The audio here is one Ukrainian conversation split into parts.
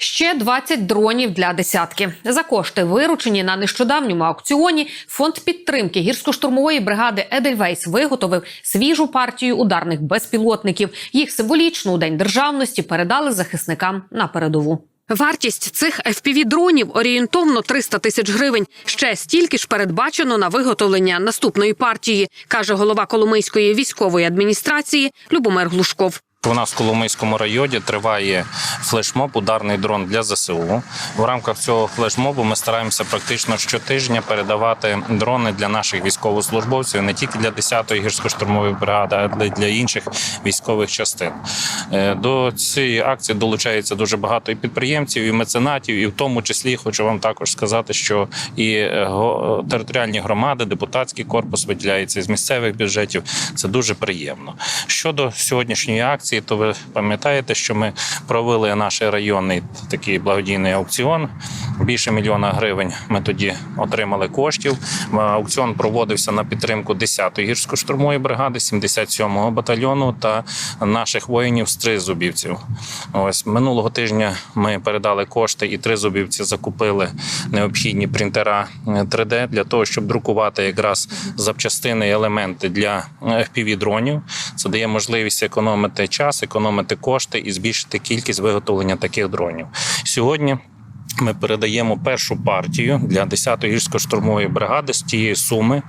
Ще 20 дронів для десятки. За кошти, виручені на нещодавньому аукціоні, фонд підтримки гірсько-штурмової бригади Едельвейс виготовив свіжу партію ударних безпілотників. Їх символічно у день державності передали захисникам на передову. Вартість цих FPV-дронів орієнтовно 300 тисяч гривень. Ще стільки ж передбачено на виготовлення наступної партії, каже голова Коломийської військової адміністрації Любомир Глушков. У нас в Коломийському районі триває флешмоб, ударний дрон для ЗСУ. В рамках цього флешмобу ми стараємося практично щотижня передавати дрони для наших військовослужбовців, не тільки для 10-ї гірсько-штурмової бригади, а й для інших військових частин. Е, До цієї акції долучається дуже багато і підприємців, і меценатів, і в тому числі хочу вам також сказати, що і е, територіальні громади, депутатський корпус виділяється з місцевих бюджетів. Це дуже приємно. Щодо сьогоднішньої акції, то ви пам'ятаєте, що ми провели наш районний такий благодійний аукціон. Більше мільйона гривень ми тоді отримали коштів. Е, Аукціон проводився на підтримку 10-ї гірсько-штурмової бригади, 77-го батальйону та наших воїнів з тризубівців. Ось минулого тижня ми передали кошти, і тризубівці закупили необхідні принтера е, 3D для того, щоб друкувати якраз запчастини і елементи для fpv дронів. Це дає можливість економити час, економити кошти і збільшити кількість виготовлення таких дронів. Сьогодні. Ми передаємо першу партію для 10-ї гірсько-штурмової бригади з тієї суми,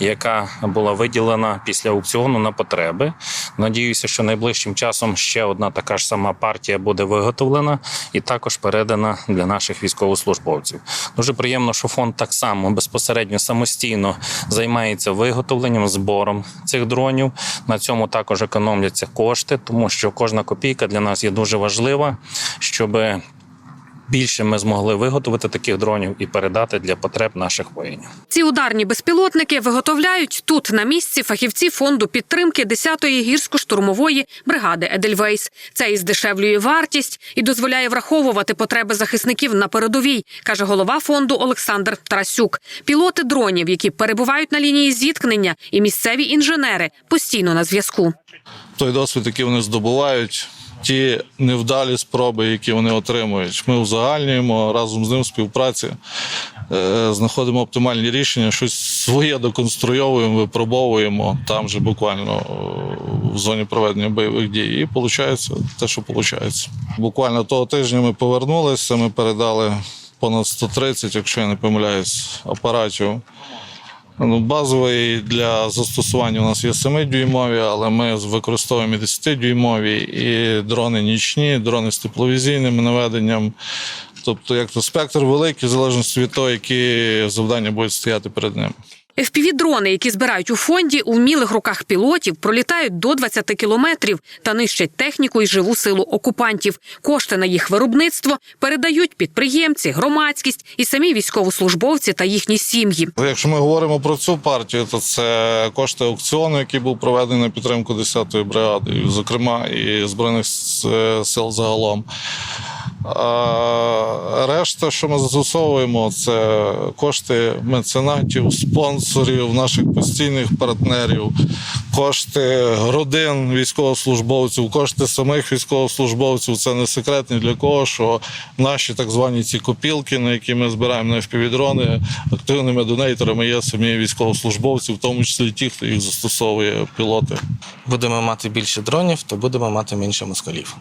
яка була виділена після аукціону на потреби. Надіюся, що найближчим часом ще одна така ж сама партія буде виготовлена і також передана для наших військовослужбовців. Дуже приємно, що фонд так само безпосередньо самостійно займається виготовленням, збором цих дронів. На цьому також економляться кошти, тому що кожна копійка для нас є дуже важлива, щоби більше ми змогли виготовити таких дронів і передати для потреб наших воїнів. Ці ударні безпілотники виготовляють тут на місці фахівці фонду підтримки 10-ї гірсько-штурмової бригади Едельвейс. Це і здешевлює вартість і дозволяє враховувати потреби захисників на передовій, каже голова фонду Олександр Тарасюк. Пілоти дронів, які перебувають на лінії зіткнення, і місцеві інженери постійно на зв'язку. той досвід, який вони здобувають, ті невдалі спроби, які вони отримують. Ми узагальнюємо разом з ним співпраці, е, знаходимо оптимальні рішення, щось своє доконструйовуємо, випробовуємо там же буквально е, в зоні проведення бойових дій. І виходить те, що виходить. Буквально того тижня ми повернулися, ми передали понад 130, якщо я не помиляюсь, апаратів. Ну, базовий для застосування у нас є 7-дюймові, але ми використовуємо і 10-дюймові, і дрони нічні, дрони з тепловізійним наведенням. Тобто, як то спектр великий, в залежності від того, які завдання будуть стояти перед ним. FPV-дрони, які збирають у фонді, у вмілих руках пілотів пролітають до 20 кілометрів та нищать техніку і живу силу окупантів. Кошти на їх виробництво передають підприємці, громадськість і самі військовослужбовці та їхні сім'ї. Якщо ми говоримо про цю партію, то це кошти аукціону, який був проведений на підтримку 10-ї бригади, зокрема і Збройних сил загалом. А решта, що ми застосовуємо, це кошти меценатів, спонсорів, наших постійних партнерів, кошти родин військовослужбовців, кошти самих військовослужбовців. Це не секрет ні для кого, що наші так звані ці копілки, на які ми збираємо на FPV-дрони, активними донейтерами є самі військовослужбовці, в тому числі ті, хто їх застосовує пілоти. будемо мати більше дронів, то будемо мати менше москалів.